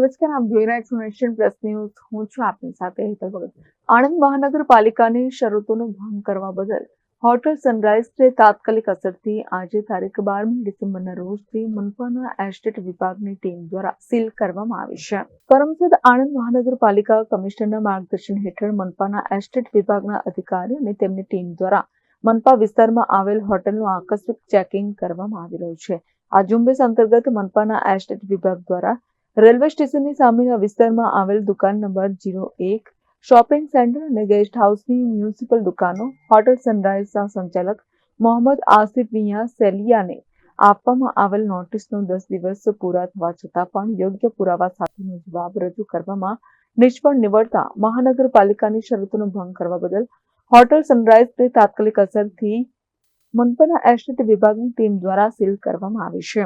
નમસ્કાર આપ જોઈ રહ્યા છો નેશન પ્લસ ન્યૂઝ હું છું આપની સાથે હેતલ ભગત. આણંદ મહાનગરપાલિકાની શરતોનો ભંગ કરવા બદલ હોટલ સનરાઈઝને તાત્કાલિક અસરથી આજે તારીખ બારમી ડિસેમ્બરના રોજથી મનપાના એસ્ટેટ વિભાગની ટીમ દ્વારા સીલ કરવામાં આવી છે. કરમસદ આણંદ મહાનગરપાલિકા કમિશનરના માર્ગદર્શન હેઠળ મનપાના એસ્ટેટ વિભાગના અધિકારી અને તેમની ટીમ દ્વારા મનપા વિસ્તારમાં આવેલ હોટલનું આકસ્મિક ચેકિંગ કરવામાં આવી રહ્યું છે. આ ઝુંબેશ અંતર્ગત મનપાના એસ્ટેટ વિભાગ દ્વારા રેલવે સ્ટેશનની સામેના વિસ્તારમાં આવેલ દુકાન નંબર જીરો એક, શોપિંગ સેન્ટર અને ગેસ્ટ હાઉસની મ્યુનિસિપલ દુકાનો, હોટલ સનરાઇઝના સંચાલક મોહમ્મદ આસિફ મિયા સેલિયાને આપવામાં આવેલ નોટિસનો દસ દિવસ પૂરા થવા છતાં પણ યોગ્ય પુરાવા સાથેનો જવાબ રજૂ કરવામાં નિષ્ફળ નીવડતા મહાનગરપાલિકાની શરતોનો ભંગ કરવા બદલ હોટલ સનરાઇઝને તાત્કાલિક અસરથી મનપાના એસ્ટેટ વિભાગની ટીમ દ્વારા સીલ કરવામાં આવી છે.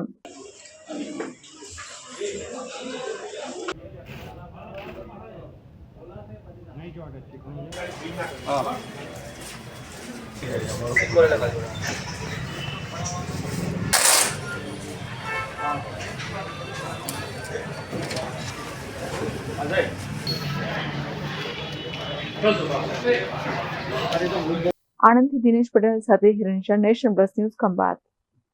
આણંદથી દિનેશ પટેલ સાથે Hiren Shah Nation Plus News Khambhat